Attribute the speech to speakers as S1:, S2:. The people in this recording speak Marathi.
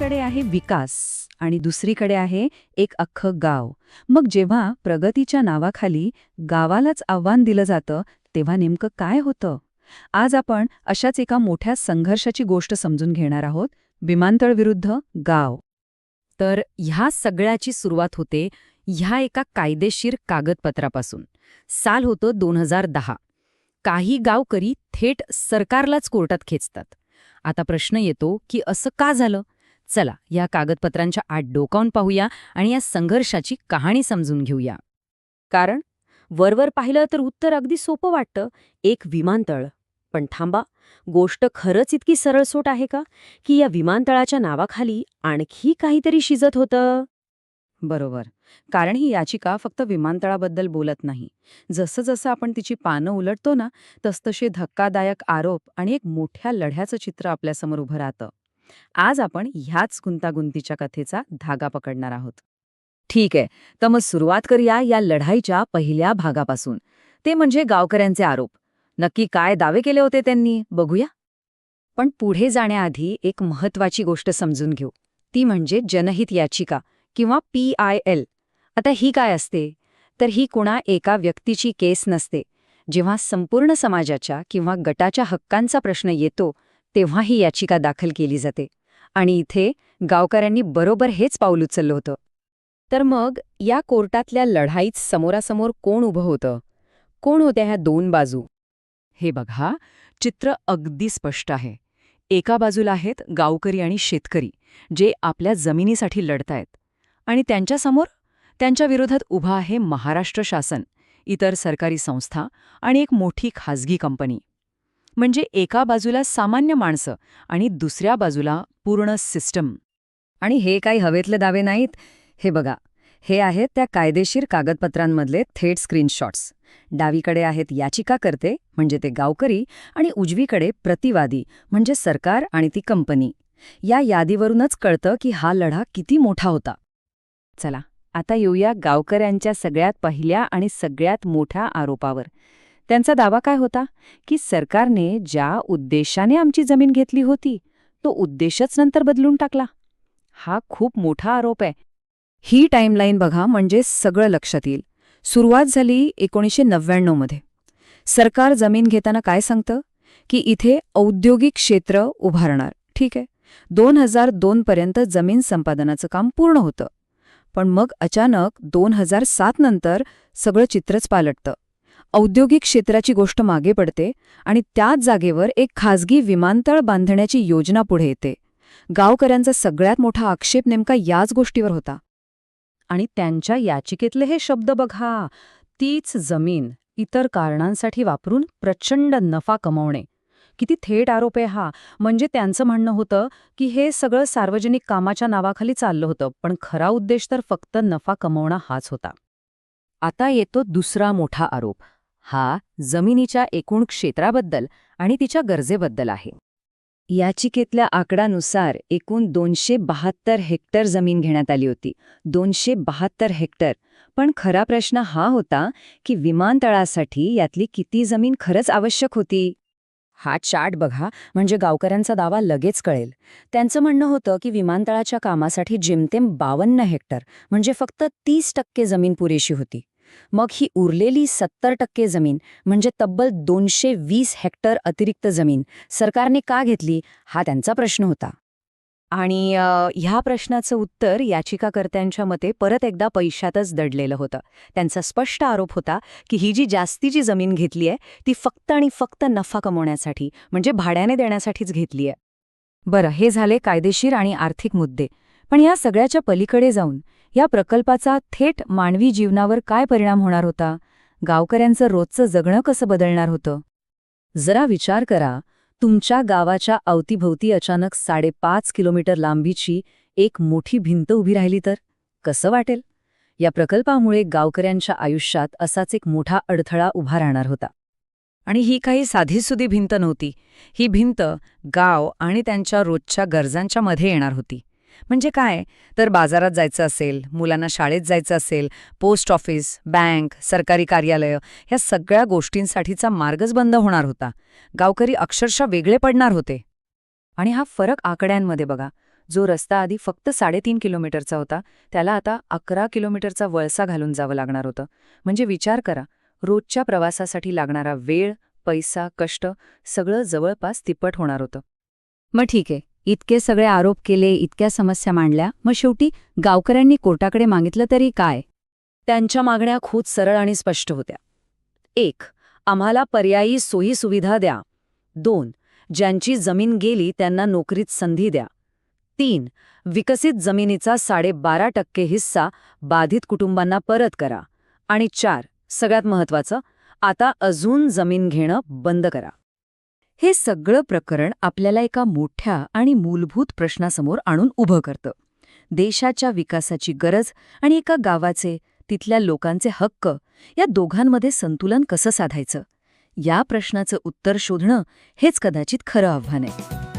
S1: एकीकडे आहे विकास आणि दुसरीकडे आहे एक अख्खं गाव. मग जेव्हा प्रगतीच्या नावाखाली गावालाच आव्हान दिलं जातं तेव्हा नेमकं काय होतं? आज आपण अशाच एका मोठ्या संघर्षाची गोष्ट समजून घेणार आहोत. विमानतळ विरुद्ध गाव.
S2: तर ह्या सगळ्याची सुरुवात होते ह्या एका कायदेशीर कागदपत्रापासून. साल होतं दोन हजार दहा. काही गावकरी थेट सरकारलाच कोर्टात खेचतात. आता प्रश्न येतो की असं का झालं? चला या कागदपत्रांच्या आत डोकावून पाहूया आणि या संघर्षाची कहाणी समजून घेऊया. कारण वरवर पाहिलं तर उत्तर अगदी सोपं वाटतं एक विमानतळ. पण थांबा गोष्ट खरंच इतकी सरळसोट आहे का की या विमानतळाच्या नावाखाली आणखी काहीतरी शिजत होतं?
S1: बरोबर कारण ही याचिका फक्त विमानतळाबद्दल बोलत नाही. जसं जसं आपण तिची पानं उलटतो ना तसतसे धक्कादायक आरोप आणि एक मोठ्या लढ्याचं चित्र आपल्यासमोर उभं राहतं. आज आपण ह्याच गुंतागुंतीच्या कथेचा धागा पकडणार आहोत.
S2: ठीक आहे तर मग सुरुवात करूया या लढाईच्या पहिल्या भागापासून. ते म्हणजे गावकऱ्यांचे आरोप. नक्की काय दावे केले होते त्यांनी? बघूया. पण पुढे जाण्याआधी एक महत्वाची गोष्ट समजून घेऊ. ती म्हणजे जनहित याचिका किंवा पी आय एल. आता ही काय असते? तर ही कुणा एका व्यक्तीची केस नसते. जेव्हा संपूर्ण समाजाच्या किंवा गटाच्या हक्कांचा प्रश्न येतो तेव्हा ही याचिका दाखल केली जाते. आणि इथे गावकऱ्यांनी बरोबर हेच पाऊल उचललं होतं. तर मग या कोर्टातल्या लढाईत समोरासमोर कोण उभं होतं? कोण होत्या ह्या दोन बाजू?
S1: हे बघा चित्र अगदी स्पष्ट आहे. एका बाजूला आहेत गावकरी आणि शेतकरी जे आपल्या जमिनीसाठी लढतायत. आणि त्यांच्यासमोर त्यांच्या विरोधात उभा आहे महाराष्ट्र शासन इतर सरकारी संस्था आणि एक मोठी खाजगी कंपनी. म्हणजे एका बाजूला सामान्य माणसं आणि दुसऱ्या बाजूला पूर्ण सिस्टम.
S2: आणि हे काही हवेतले दावे नाहीत. हे बघा. हे आहेत त्या कायदेशीर कागदपत्रांमधले थेट स्क्रीनशॉट्स. डावीकडे आहेत याचिकाकर्ते म्हणजे ते गावकरी आणि उजवीकडे प्रतिवादी म्हणजे सरकार आणि ती कंपनी. या यादीवरूनच कळतं की हा लढा किती मोठा होता.
S1: चला आता येऊया गावकऱ्यांच्या सगळ्यात पहिल्या आणि सगळ्यात मोठ्या आरोपावर. त्यांचा दावा काय होता? की सरकारने ज्या उद्देशाने आमची जमीन घेतली होती तो उद्देशच नंतर बदलून टाकला. हा खूप मोठा आरोप आहे.
S2: ही टाईमलाईन बघा म्हणजे सगळं लक्षात येईल. सुरुवात झाली एकोणीसशे नव्याण्णवमध्ये सरकार जमीन घेताना काय सांगतं? की इथे औद्योगिक क्षेत्र उभारणार. ठीक आहे. दोन हजार दोनपर्यंत जमीन संपादनाचं काम पूर्ण होतं. पण मग अचानक दोन हजार सात नंतर सगळं चित्रच पालटतं. औद्योगिक क्षेत्राची गोष्ट मागे पडते आणि त्याच जागेवर एक खाजगी विमानतळ बांधण्याची योजना पुढे येते. गावकऱ्यांचा सगळ्यात मोठा आक्षेप नेमका याच गोष्टीवर होता.
S1: आणि त्यांच्या याचिकेतले हे शब्द बघा तीच जमीन इतर कारणांसाठी वापरून प्रचंड नफा कमवणे. किती थेट आरोप आहे हा. म्हणजे त्यांचं म्हणणं होतं की हे सगळं सार्वजनिक कामाच्या नावाखाली चाललं होतं पण खरा उद्देश तर फक्त नफा कमवणं हाच होता.
S2: आता येतो दुसरा मोठा आरोप. हा जमिनीच्या एकूण क्षेत्राबद्दल आणि तिच्या गरजेबद्दल आहे. याचिकेतल्या आकडानुसार एकूण दोनशे बहात्तर हेक्टर जमीन घेण्यात आली होती. दोनशे बहात्तर हेक्टर. पण खरा प्रश्न हा होता की विमानतळासाठी यातली किती जमीन खरंच आवश्यक होती? हा चार्ट बघा म्हणजे गावकऱ्यांचा दावा लगेच कळेल. त्यांचं म्हणणं होतं की विमानतळाच्या कामासाठी जिमतेम बावन्न हेक्टर म्हणजे फक्त तीस टक्के जमीन पुरेशी होती. मग ही उरलेली सत्तर टक्के जमीन म्हणजे तब्बल दोनशे वीस हेक्टर अतिरिक्त जमीन सरकारने का घेतली? हा त्यांचा प्रश्न होता.
S1: आणि ह्या प्रश्नाचं उत्तर याचिकाकर्त्यांच्या मते परत एकदा पैशातच दडलेलं होतं. त्यांचा स्पष्ट आरोप होता की ही जी जास्तीची जमीन घेतली आहे ती फक्त आणि फक्त नफा कमवण्यासाठी म्हणजे भाड्याने देण्यासाठीच घेतली आहे.
S2: बरं हे झाले कायदेशीर आणि आर्थिक मुद्दे. पण या सगळ्याच्या पलीकडे जाऊन या प्रकल्पाचा थेट मानवी जीवनावर काय परिणाम होणार होता? गावकऱ्यांचं रोजचं जगणं कसं बदलणार होतं? जरा विचार करा. तुमच्या गावाच्या अवतीभोवती अचानक साडेपाच किलोमीटर लांबीची एक मोठी भिंत उभी राहिली तर? कसं वाटेल? या प्रकल्पामुळे गावकऱ्यांच्या आयुष्यात असाच एक मोठा अडथळा उभा राहणार होता.
S1: आणि ही काही साधीसुधी भिंत नव्हती. ही भिंत गाव आणि त्यांच्या रोजच्या गरजांच्या मध्ये येणार होती. म्हणजे काय? तर बाजारात जायचं असेल मुलांना शाळेत जायचं असेल पोस्ट ऑफिस बँक सरकारी कार्यालय ह्या सगळ्या गोष्टींसाठीचा मार्गच बंद होणार होता. गावकरी अक्षरशः वेगळे पडणार होते. आणि हा फरक आकड्यांमध्ये बघा. जो रस्ता आधी फक्त साडेतीन किलोमीटरचा होता त्याला आता अकरा किलोमीटरचा वळसा घालून जावं लागणार होतं. म्हणजे विचार करा रोजच्या प्रवासासाठी लागणारा वेळ पैसा कष्ट सगळं जवळपास तिप्पट होणार होतं.
S2: मग ठीक आहे. इतके सगळे आरोप केले इतक्या समस्या मांडल्या. मग शेवटी गावकऱ्यांनी कोर्टाकडे मागितलं तरी काय?
S1: त्यांच्या मागण्या खूप सरळ आणि स्पष्ट होत्या. एक आम्हाला पर्यायी सोयी सुविधा द्या. दोन ज्यांची जमीन गेली त्यांना नोकरीत संधी द्या. तीन विकसित जमिनीचा साडेबारा टक्के हिस्सा बाधित कुटुंबांना परत करा. आणि चार सगळ्यात महत्वाचं आता अजून जमीन घेणं बंद करा.
S2: हे सगळं प्रकरण आपल्याला एका मोठ्या आणि मूलभूत प्रश्नासमोर आणून उभं करतं. देशाच्या विकासाची गरज आणि एका गावाचे तिथल्या लोकांचे हक्क या दोघांमध्ये संतुलन कसं साधायचं? या प्रश्नाचं उत्तर शोधणं हेच कदाचित खरं आव्हान आहे.